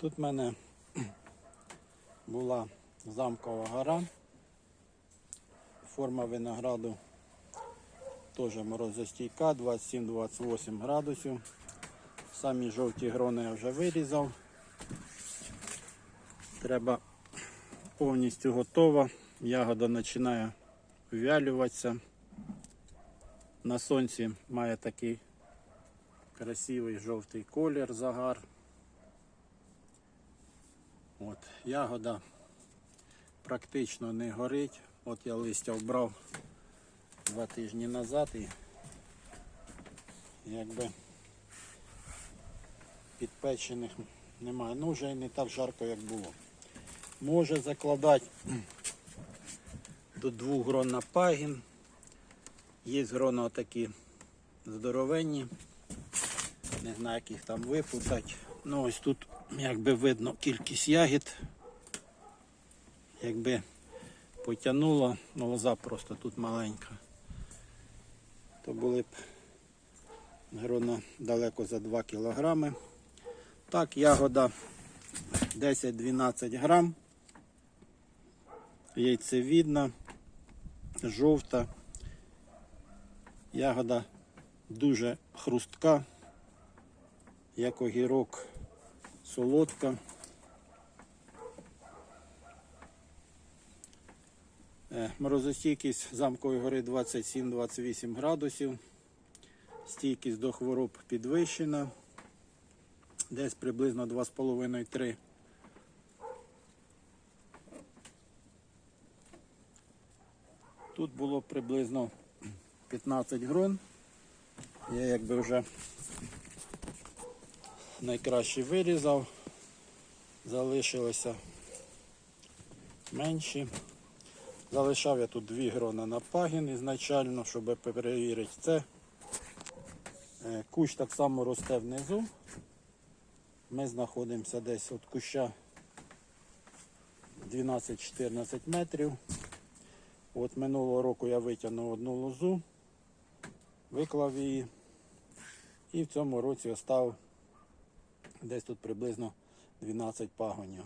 Тут в мене була замкова гора. Форма винограду теж морозостійка, 27-28 градусів. Самі жовті грони я вже вирізав. Треба повністю готова. Ягода починає ввялюватися. На сонці має такий красивий жовтий колір, загар. От, ягода практично не горить. От я листя вбрав два тижні назад і якби підпечених немає. Ну вже і не так жарко, як було. Може закладати до двох грон на пагін. Є грона такі здоровенні. Не знаю, як їх там випутати. Ну ось тут якби видно кількість ягід. Якби потягнуло, ну лоза просто тут маленька, то були б грона далеко за 2 кілограми. Так, ягода 10-12 грам. Яйцевідна, жовта. Ягода дуже хрустка, як огірок солодка. Е, Морозостійкість замкової гори 27-28 градусів. Стійкість до хвороб підвищена. Десь приблизно 2,5-3. Тут було приблизно 15 грон. Я якби вже найкраще вирізав. Залишилося менші. Залишав я тут дві грони на пагін ізначально, щоб перевірити це. Е, Кущ так само росте внизу. Ми знаходимося десь від куща 12-14 метрів. От минулого року я витягнув одну лозу, виклав її і в цьому році остав десь тут приблизно 12 пагонів.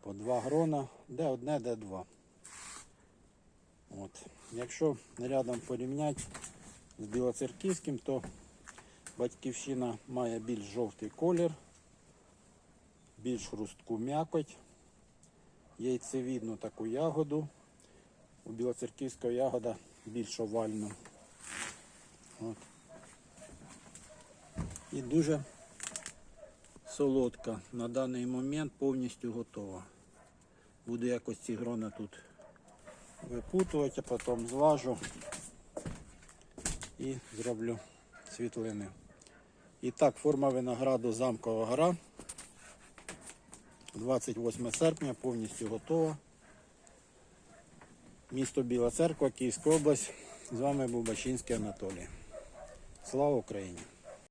По два грона, де одне, де два. От. Якщо рядом порівняти з білоцерківським, то батьківщина має більш жовтий колір, більш хрустку м'якоть, яйцевідну таку ягоду. У білоцерківського ягода більш овальна. От. І дуже солодка. На даний момент повністю готова. Буду якось ці грони тут випутувати, а потім зважу і зроблю світлини. І так, форма винограду замкова гора. 28 серпня повністю готова. Місто Біла Церква, Київська область. З вами був Бачинський Анатолій. Слава Україні!